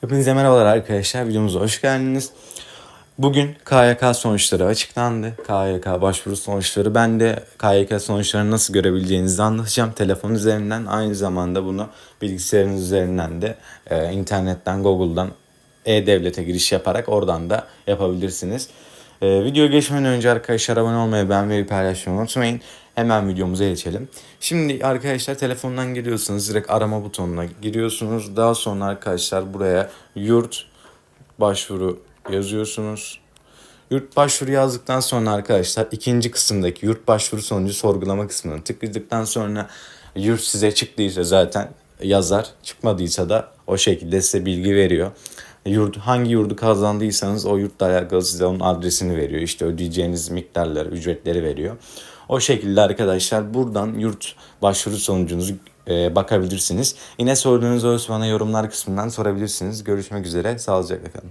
Hepinize merhabalar arkadaşlar. Videomuza hoş geldiniz. Bugün KYK sonuçları açıklandı. KYK başvuru sonuçları. Ben de KYK sonuçlarını nasıl görebileceğinizi anlatacağım. Telefon üzerinden aynı zamanda bunu bilgisayarınız üzerinden de e, internetten Google'dan e-devlete giriş yaparak oradan da yapabilirsiniz. E, videoya geçmeden önce arkadaşlar abone olmayı, beğenmeyi, paylaşmayı unutmayın. Hemen videomuza geçelim. Şimdi arkadaşlar telefondan giriyorsunuz. Direkt arama butonuna giriyorsunuz. Daha sonra arkadaşlar buraya yurt başvuru yazıyorsunuz. Yurt başvuru yazdıktan sonra arkadaşlar ikinci kısımdaki yurt başvuru sonucu sorgulama kısmına tıkladıktan sonra yurt size çıktıysa zaten yazar. Çıkmadıysa da o şekilde size bilgi veriyor. Yurt, hangi yurdu kazandıysanız o yurtla alakalı size onun adresini veriyor. İşte ödeyeceğiniz miktarları, ücretleri veriyor. O şekilde arkadaşlar buradan yurt başvuru sonucunuzu e, bakabilirsiniz. Yine sorduğunuz olursa bana yorumlar kısmından sorabilirsiniz. Görüşmek üzere. Sağlıcakla kalın.